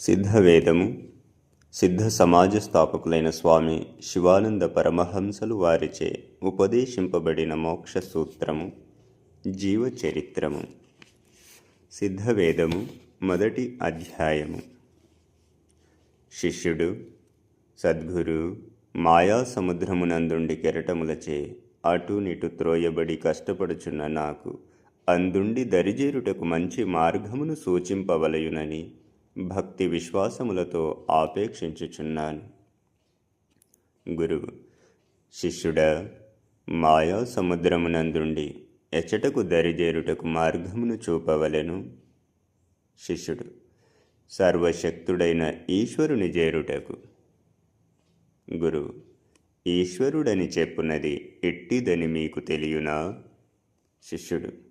సిద్ధవేదము సిద్ధ సమాజ స్థాపకులైన స్వామి శివానంద పరమహంసలు వారిచే ఉపదేశింపబడిన మోక్ష సూత్రము జీవ చరిత్రము సిద్ధవేదము మొదటి అధ్యాయము. శిష్యుడు సద్గురు మాయా సముద్రమునందుండి కెరటములచే అటు నిటు త్రోయబడి కష్టపడుచున్న నాకు అందుండి దరిజేరుటకు మంచి మార్గమును సూచింపవలయునని భక్తి విశ్వాసములతో ఆపేక్షించుచున్నాను. గురువు శిష్యుడా మాయా సముద్రమునందుండి ఎచ్చటకు దరిజేరుటకు మార్గమును చూపవలెను. శిష్యుడు సర్వశక్తుడైన ఈశ్వరుని చేరుటకు గురువు ఈశ్వరుడని చెప్పున్నది ఎట్టిదని మీకు తెలియనా? శిష్యుడు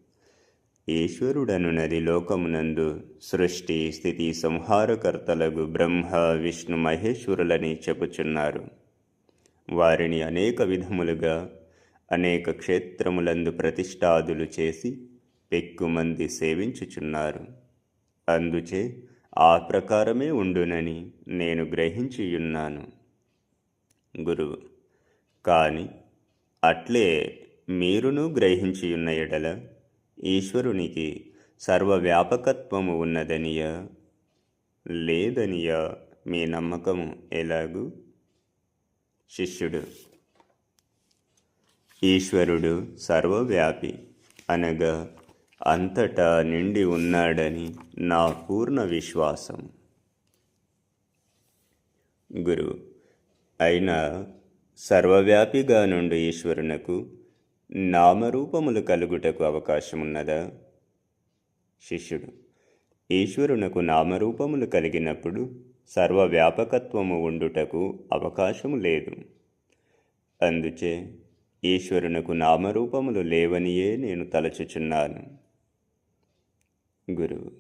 ఈశ్వరుడనున్నది లోకమునందు సృష్టి స్థితి సంహారకర్తలకు బ్రహ్మ విష్ణు మహేశ్వరులని చెప్పుచున్నారు. వారిని అనేక విధములుగా అనేక క్షేత్రములందు ప్రతిష్టాదులు చేసి పెక్కుమంది సేవించుచున్నారు. అందుచే ఆ ప్రకారమే ఉండునని నేను గ్రహించియున్నాను. గురువు కాని అట్లే మీరును గ్రహించియున్న ఎడల ఈశ్వరునికి సర్వవ్యాపకత్వము ఉన్నదనియా? లేదనియా మీ నమ్మకము ఎలాగు? శిష్యుడు. ఈశ్వరుడు సర్వవ్యాపి అనగా అంతటా నిండి ఉన్నాడని నా పూర్ణ విశ్వాసం. గురు అయినా సర్వవ్యాపిగా నుండి ఈశ్వరునకు నామరూపములు కలుగుటకు అవకాశమున్నదా? శిష్యుడు ఈశ్వరునకు నామరూపములు కలిగినప్పుడు సర్వవ్యాపకత్వము ఉండుటకు అవకాశము లేదు. అందుచే ఈశ్వరునకు నామరూపములు లేవనియే నేను తలచుచున్నాను. గురువు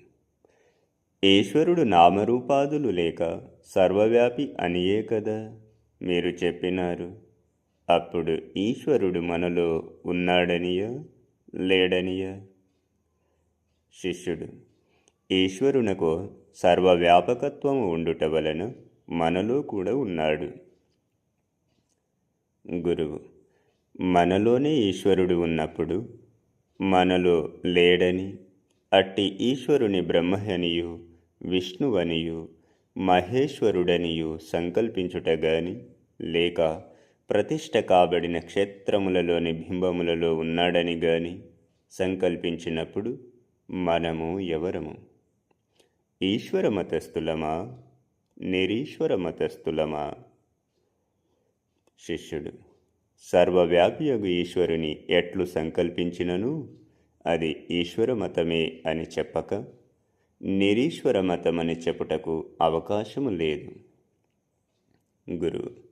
ఈశ్వరుడు నామరూపాదులు లేక సర్వవ్యాపి అనియే కదా? మీరు చెప్పినారు. అప్పుడు ఈశ్వరుడు మనలో ఉన్నాడనియా? లేడనియా? శిష్యుడు ఈశ్వరునకు సర్వవ్యాపకత్వం ఉండుట వలన మనలో కూడా ఉన్నాడు. గురువు మనలోనే ఈశ్వరుడు ఉన్నప్పుడు మనలో లేడని అట్టి ఈశ్వరుని బ్రహ్మయనియు విష్ణువనియు మహేశ్వరుడనియు సంకల్పించుట గాని లేక ప్రతిష్ట కాబడిన క్షేత్రములలోని బింబములలో ఉన్నాడని గాని సంకల్పించినప్పుడు మనము ఎవరము? ఈశ్వర మతస్థులమా? నిరీశ్వర మతస్థులమా? శిష్యుడు సర్వవ్యాపియగు ఈశ్వరుని ఎట్లు సంకల్పించినను? అది ఈశ్వర మతమే అని చెప్పక నిరీశ్వర మతమని చెప్పుటకు అవకాశము లేదు. గురువు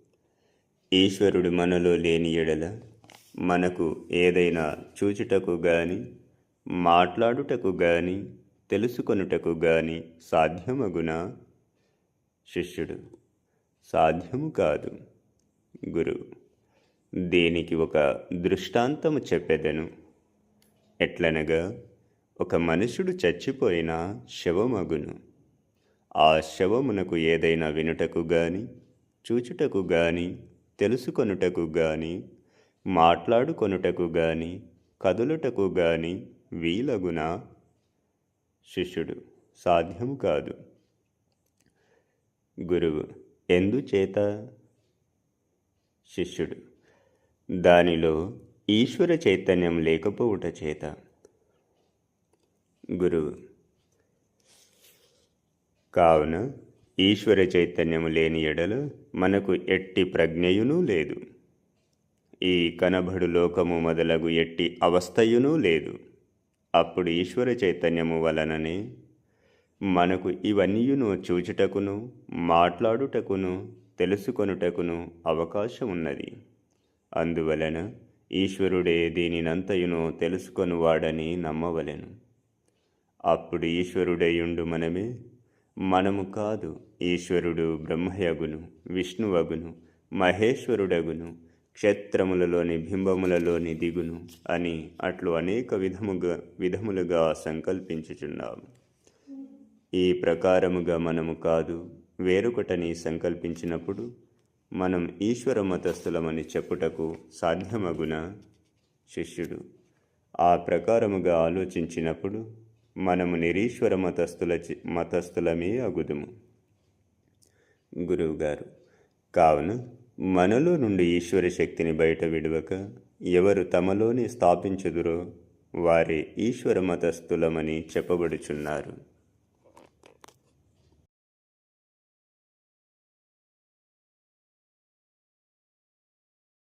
ఈశ్వరుడు మనలో లేని ఎడల మనకు ఏదైనా చూచుటకు గాని మాట్లాడుటకు గాని తెలుసుకొనుటకు గాని సాధ్యమగునా? శిష్యుడు సాధ్యము కాదు గురు దీనికి ఒక దృష్టాంతము చెప్పెదను. ఎట్లనగా ఒక మనుషుడు చచ్చిపోయిన శవమగును. ఆ శవమునకు ఏదైనా వినుటకు గాని చూచుటకు గాని తెలుసుకొనుటకు గాని మాట్లాడుకొనుటకు గాని కదులుటకు గాని వీలగునా? శిష్యుడు సాధ్యము కాదు. గురువు ఎందుచేత? శిష్యుడు దానిలో ఈశ్వర చైతన్యం లేకపోవుట చేత. గురువు కావున ఈశ్వర చైతన్యము లేని ఎడల మనకు ఎట్టి ప్రజ్ఞయునూ లేదు. ఈ కనబడు లోకము మొదలగు ఎట్టి అవస్థయునూ లేదు. అప్పుడు ఈశ్వర చైతన్యము వలననే మనకు ఇవన్నీయును చూచుటకును మాట్లాడుటకును తెలుసుకొనుటకును అవకాశం ఉన్నది అందువలన ఈశ్వరుడే దీనినంతయును తెలుసుకొనువాడని నమ్మవలెను. అప్పుడు ఈశ్వరుడేయుండు మనమే మనము కాదు ఈశ్వరుడు బ్రహ్మయగును విష్ణువగును మహేశ్వరుడగును క్షేత్రములలోని బింబములలోని దిగును అని అట్లు అనేక విధముగా విధములుగా సంకల్పించుచున్నాము. ఈ ప్రకారముగా మనము కాదు వేరొకటని సంకల్పించినప్పుడు మనం ఈశ్వర మతస్థులమని చెప్పుటకు సాధ్యమగున? శిష్యుడు ఆ ప్రకారముగా ఆలోచించినప్పుడు మనము నిరీశ్వర మతస్థుల చి- మతస్థులమే అగుదుము. గురువుగారు కావున మనలో నుండి ఈశ్వర శక్తిని బయట విడువక ఎవరు తమలోనే స్థాపించుదురో వారే ఈశ్వర మతస్థులమని చెప్పబడుచున్నారు.